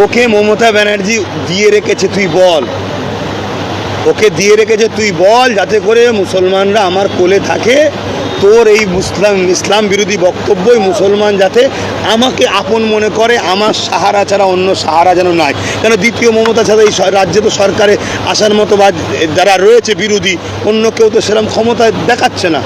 ওকে মমতা ব্যানার্জি দিয়ে রেখেছে, তুই বল। ওকে দিয়ে রেখেছে, তুই বল, যাতে করে মুসলমানরা আমার কোলে থাকে। তোর এই মুসলাম, ইসলাম বিরোধী বক্তব্যই মুসলমান যাতে আমাকে আপন মনে করে, আমার সাহারা ছাড়া অন্য সাহারা যেন নাই। কেন দ্বিতীয় মমতা ছাড়া এই রাজ্যে তো সরকারে আসার মতো বা যারা রয়েছে বিরোধী, অন্য কেউ তো সেরকম ক্ষমতা দেখাচ্ছে না।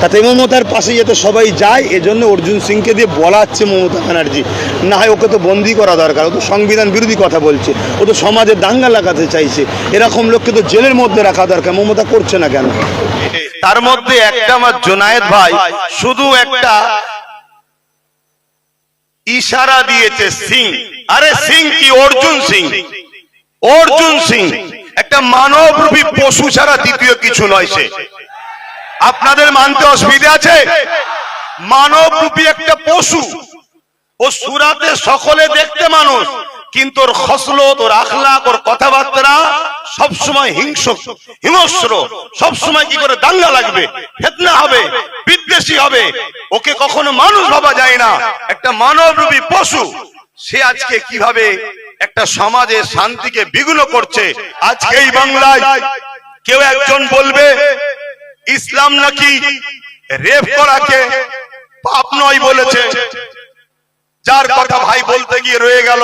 তাতে মমতার পাশে যাতে সবাই যায়, এজন্য অর্জুন সিংকে দিয়ে বলাচ্ছে মমতা ব্যানার্জি। না হয় ওকে তো বন্দি করা দরকার, ও তো সংবিধান বিরোধী কথা বলছে, ও তো সমাজে দাঙ্গা লাগাতে চাইছে। এরকম লোককে তো জেলের মধ্যে রাখা দরকার, মমতা করছে না কেন? তার মধ্যে একটা আমার জোনায়েদ ভাই শুধু একটা ইশারা দিয়েছে সিং। আরে সিং কি? অর্জুন সিং। অর্জুন সিং। একটা মানবরূপী পশু ছাড়া দ্বিতীয় কিছু নয় সে। আপনাদের মানতে অসুবিধা আছে? মানব মানবরূপী একটা পশু। ও সুরাতে সকলে দেখতে মানুষ, কিন্তু ওর খসলত, ওর আখলাক ওর কথাবার্তা সবসময় হিংস্র হিংস্র। সবসময় কি করে দাঙ্গা লাগবে? ফেতনা হবে, বিদ্বেষী হবে। ওকে কখনো মানুষ ভাবা যায় না। একটা মানবরূপী পশু, সে আজকে কীভাবে একটা সমাজের শান্তিকে বিঘ্ন করছে? আজকে এই বাংলায় কেউ একজন বলবে ইসলাম নাকি রেপ করাকে পাপ নয় বলেছে? যার কথা ভাই বলতে গিয়ে রয়ে গেল।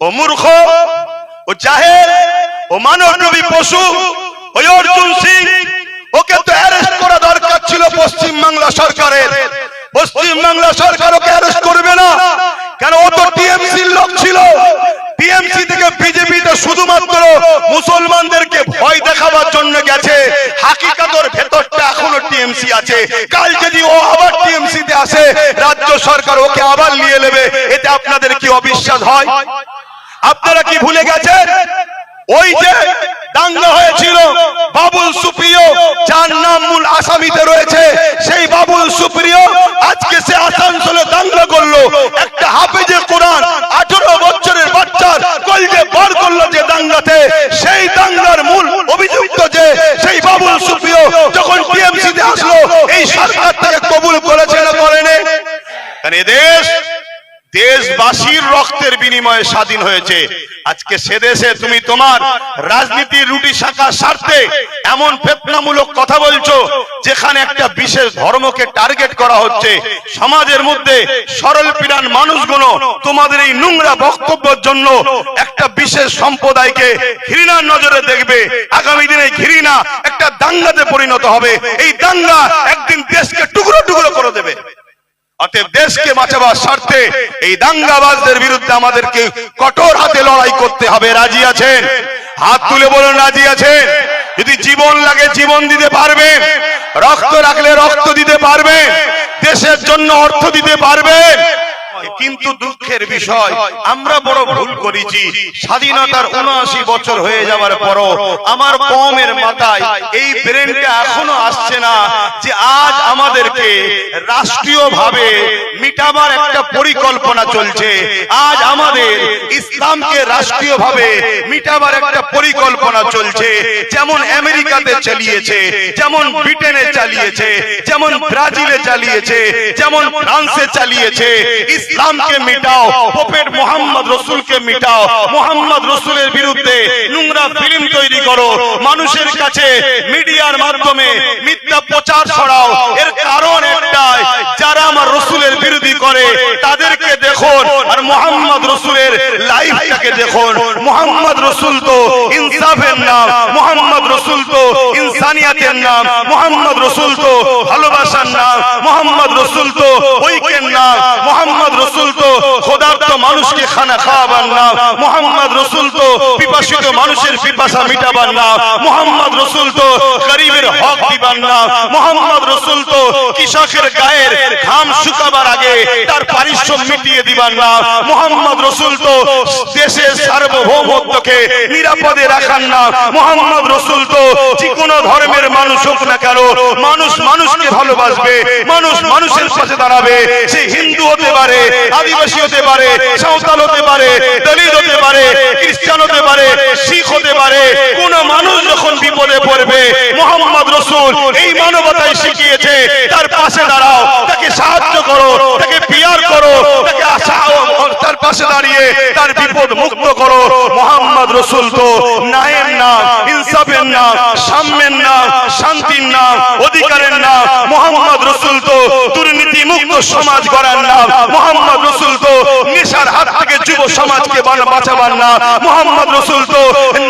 ও মূর্খ ও জাহের ও মানবী পশু ওই অর্জুন সিং ওকে তো অ্যারেস্ট করা দরকার ছিল পশ্চিম বাংলা সরকারের। পশ্চিম বাংলা সরকার ওকে অ্যারেস্ট করবে না। কেন? ও তো টিএমসির লোক ছিল। টিএমসি থেকে বিজেপিতে শুধুমাত্র টিএমসি আছে। কাল যদি ও আবার টিএমসি তে আসে, রাজ্য সরকার ওকে আবার নিয়ে নেবে। এতে আপনাদের কি অবিশ্বাস হয়? আপনারা কি ভুলে গেছেন? ওই যে দাঙ্গা হয়েছিল বাবুল সুপ্রিয়, যার নাম মূল আসামিতে রয়েছে, সেই বাবুল সুপ্রিয় আজকে সে আসানসোলে দাঙ্গা করল। একটা হাফেজে কোরআন আঠারো বছরের বাচ্চার কলজে বার করল যে দাঙ্গাতে সেই দাঙ্গার মূল অভিযুক্ত যে সেই বাবুল সুপ্রিয় যখন টিএমসি তে আসলো এই সরকার তাকে কবুল করেছে না করেনি কারণ এ দেশ দেশবাসীর রক্তের বিনিময়ে স্বাধীন হয়েছে। আজকে সে দেশে তুমি তোমার রাজনীতির রুটি শাখার স্বার্থে এমন ফেতনামূলক কথা বলছো, যেখানে একটা বিশেষ ধর্মকে টার্গেট করা হচ্ছে। সমাজের মধ্যে সরল পিরান মানুষগুলো তোমাদের এই নোংরা বক্তব্যের জন্য একটা বিশেষ সম্প্রদায়কে ঘৃণার নজরে দেখবে। আগামী দিনে ঘৃণা একটা দাঙ্গাতে পরিণত হবে। এই দাঙ্গা একদিন দেশকে টুকরো টুকরো করে দেবে। দেশকে বাঁচাবার স্বার্থে এই দাঙ্গাবাজদের বিরুদ্ধে আমাদেরকে কঠোর হাতে লড়াই করতে হবে। রাজি আছেন? হাত তুলে বলুন, রাজি আছেন? যদি জীবন লাগে, জীবন দিতে পারবেন। রক্ত রাখলে রক্ত দিতে পারবেন। দেশের জন্য অর্থ দিতে পারবেন। কিন্তু দুঃখের বিষয় আমরা বড় ভুল করেছি। স্বাধীনতার উনআশি বছর হয়ে যাওয়ার পরও আমার কমের মাথায় এই ব্রেনটা এখনও আসছে না যে আজ আমাদেরকে রাষ্ট্রীয়ভাবে মিটাবার একটা পরিকল্পনা চলছে। আজ আমাদের ইসলামকে রাষ্ট্রীয়ভাবে মিটাবার একটা পরিকল্পনা চলছে। যেমন আমেরিকাতে চালিয়েছে যেমন ব্রিটেনে চালিয়েছে যেমন ব্রাজিলে চালিয়েছে যেমন ফ্রান্সে চালিয়েছে। ইসলামকে মিটাও পোপের মোহাম্মদ রসুলকে মিটাও মোহাম্মদ রসুলের বিরুদ্ধে নোংরা ফিল্ম তৈরি করো মানুষের কাছে মিডিয়ার মাধ্যমে মিথ্যা প্রচার ছড়াও। এর কারণ একটাই যারা আমার রসুলের বিরোধী করে তাদেরকে দেখুন আর মোহাম্মদ রসুলের লাইফটাকে দেখুন মোহাম্মদ রসুল তো ইনসাফের নাম মোহাম্মদ রসুল তো ইনসানিয়াতের নাম মোহাম্মদ রসুল তো ভালোবাসার নাম মোহাম্মদ রসুল তো ঐক্যের নাম মোহাম্মদ রসুল তো খোদার্থ মানুষকে খানা খাওয়াবার নাম। মোহাম্মদ রসুল তো পিপাসিত মানুষের পিপাসা মিটাবার নাম। মোহাম্মদ রসুল তো গরিবের হক দিবার নাম। মোহাম্মদ রসুল তো কৃষকের গায়ের ঘাম শুকাবার আগে তার পারিশ্রম মিটিয়ে দিবার নাম। মোহাম্মদ রসুল তো দেশের সার্বভৌমত্বকে নিরাপদে রাখার নাম। মোহাম্মদ রসুল তো যে কোনো ধর্মের মানুষ হোক না কেন, মানুষ মানুষকে ভালোবাসবে, মানুষ মানুষের পাশে দাঁড়াবে। সে হিন্দু হতে পারে, আদিবাসী হতে পারে সাঁওতাল হতে পারে দলিত হতে পারে, খ্রিস্টান হতে পারে, শিখ হতে পারে, কোন মানুষ যখন বিপদে পড়বে, মোহাম্মদ রসুল এই মানবতায় শিখিয়েছে, তার পাশে দাঁড়াও, তাকে সাহায্য করো, তাকে পিয়ার করো, তাকে তার পাশে দাঁড়িয়ে তার বিপদ মুক্ত করো, মোহাম্মদ রসুল তো নায়ের নাম ইনসাফের নাম সাম্যের নাম শান্তির নাম অধিকারের নাম মোহাম্মদ রসুল তো মুক্ত সমাজ গড়ার নাম। মোহাম্মদ রসুল তো নেশার হাত থেকে যুব সমাজকে বাঁচাবার না মোহাম্মদ রসুল তো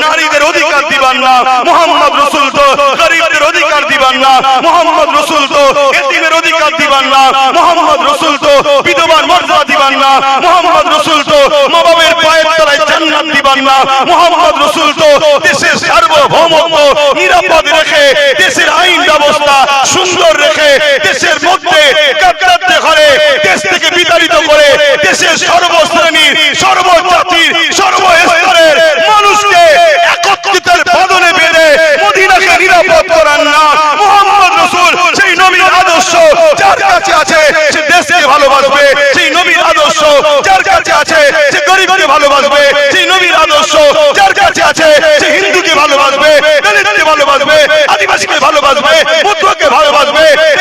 নারীদের অধিকার দিবার না মোহাম্মদ রসুল তো গরিবদের অধিকার দিবার না মোহাম্মদ রসুল তো এতিমের অধিকার দিবার না মোহাম্মদ রসুল তো বিধবার মর্যাদা দিবার না মোহাম্মদ রসুল তো মা পায়ের তলায় জান্নাত দিবার না মোহাম্মদ রসুল তো দেশের সার্বভৌমত্ব নিরাপদ রেখে দেশের আইন ব্যবস্থা সুন্দর রেখে দেশের মধ্যে গাদ্দারতে ঘরে দেশ থেকে বিতাড়িত করে দেশের সর্বশ্রেণীর সর্বজাতির সর্বস্তরের মানুষকে একত্রিতের বদলে বেঁধে মদিনাকে নিরাপদ করার না। মোহাম্মদ রসুল সেই নবীর আদর্শ, যার কাছে আছে, সে দেশকে ভালোবাসবে। সেই নবীর আদর্শ, যার কাছে আছে, সে গরিবকে ভালোবাসবে। সেই নবীর আদর্শ, যার কাছে আছে, সে হিন্দুকে ভালোবাসবে, দলিতকে ভালোবাসবে, আদিবাসীকে ভালোবাসবে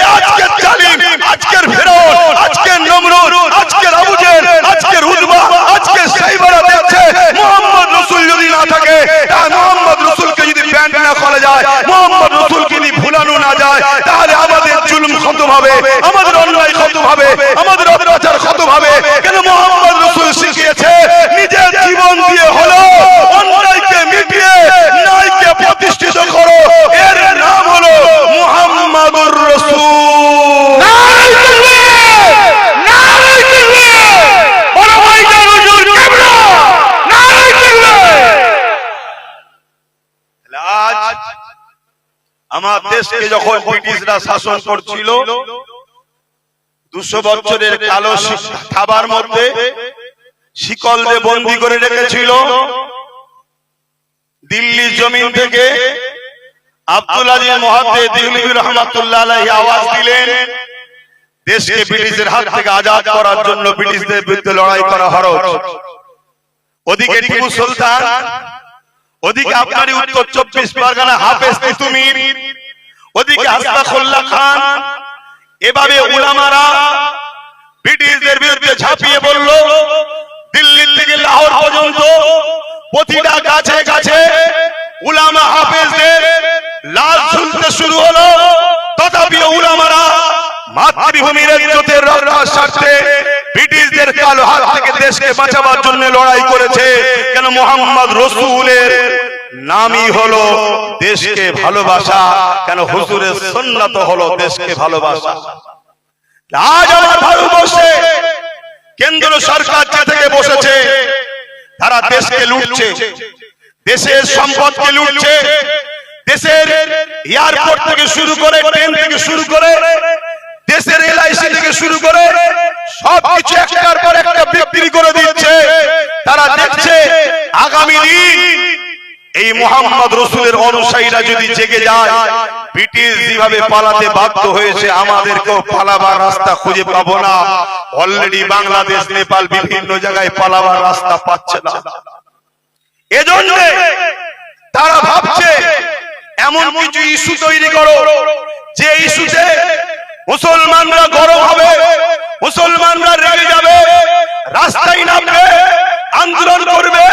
এ আজকের জালিম আজকের ফেরাউন আজকের নমরুদ আজকের আবুজের আজকের উদ্বা আজকের সাইবারা দেখছে মোহাম্মদ রসুল যদি না থাকে তাহলে মোহাম্মদ রসুলকে যদি প্যান্ট না করা যায় মোহাম্মদ রসুলকে যদি ভুলানো না যায় তাহলে আমাদের জুলুম কত হবে আমাদের অন্যায় কত হবে আমাদের অত্যাচার কত হবে কেন মোহাম্মদ রসুল শিখিয়েছে নিজের জীবন দিয়ে হলো অন্যায়কে মিটিয়ে ন্যায়কে প্রতিষ্ঠিত করো এর নাম হলো মোহাম্মদুর রসুল আজ আমার দেশকে যখন ব্রিটিশরা শাসন করছিল, দুশো বছরের কালো থাবার মধ্যে শিকল দিয়ে বন্দি করে রেখেছিল। দিল্লির জমিন থেকে আব্দুল আজিজ মহাতে দিল্লি রহমাতুল্লাহ আওয়াজ দিলেন, দেশকে ব্রিটিশের হাত থেকে আজাদ করার জন্য ব্রিটিশদের বিরুদ্ধে লড়াই করা হরজ। ওদিকে টিপু সুলতান, ওদিকে আপনারই উত্তর চব্বিশ পরগনা হাফেজ তিতুমির ওদিকে হাসনাখুল্লাহ খান। এভাবে উলামারা ব্রিটিশদের বিরুদ্ধে ঝাঁপিয়ে পড়ল। দিল্লি থেকে লাহোর পর্যন্ত প্রতিটা গাছে গাছে উলামা হাফেজদের লাল ঝুলতে শুরু হলো। তথাপি উলামারা মাতৃভূমির ইজ্জতের স্বার্থে ব্রিটিশদের কালো হাত থেকে দেশকে বাঁচাবার জন্য লড়াই করেছে। কেন মোহাম্মদ রসুলের নামই হলো দেশকে ভালোবাসা। কেন হুজুরের সন্ন্যত হলো দেশকে ভালোবাসা। আজ আমার ভারতবর্ষে কেন্দ্র সরকার যে থেকে বসেছে তারা দেশকে লুটছে। দেশের সম্পদকে লুটছে। দেশের এয়ারপোর্ট থেকে শুরু করে ট্রেন থেকে শুরু করে দেশের এলআইসি থেকে শুরু করে সবকিছু একটার পর একটা বিক্রি করে দিচ্ছে। এই মোহাম্মদ রসুলের অনুসারীরা যদি জেগে যায়, ব্রিটিশ যেভাবে পালাতে বাধ্য হয়েছে, আমাদেরকেও পালাবার রাস্তা খুঁজে পাবো না। অলরেডি বাংলাদেশ, নেপাল বিভিন্ন জায়গায় পালাবার রাস্তা পাচ্ছে না। এজন্য তারা ভাবছে, এমন কিছু ইস্যু তৈরি করো, যে ইস্যুতে মুসলমানরা গরম হবে, মুসলমানরা রেগে যাবে, রাস্তায় নামবে, আন্দোলন করবে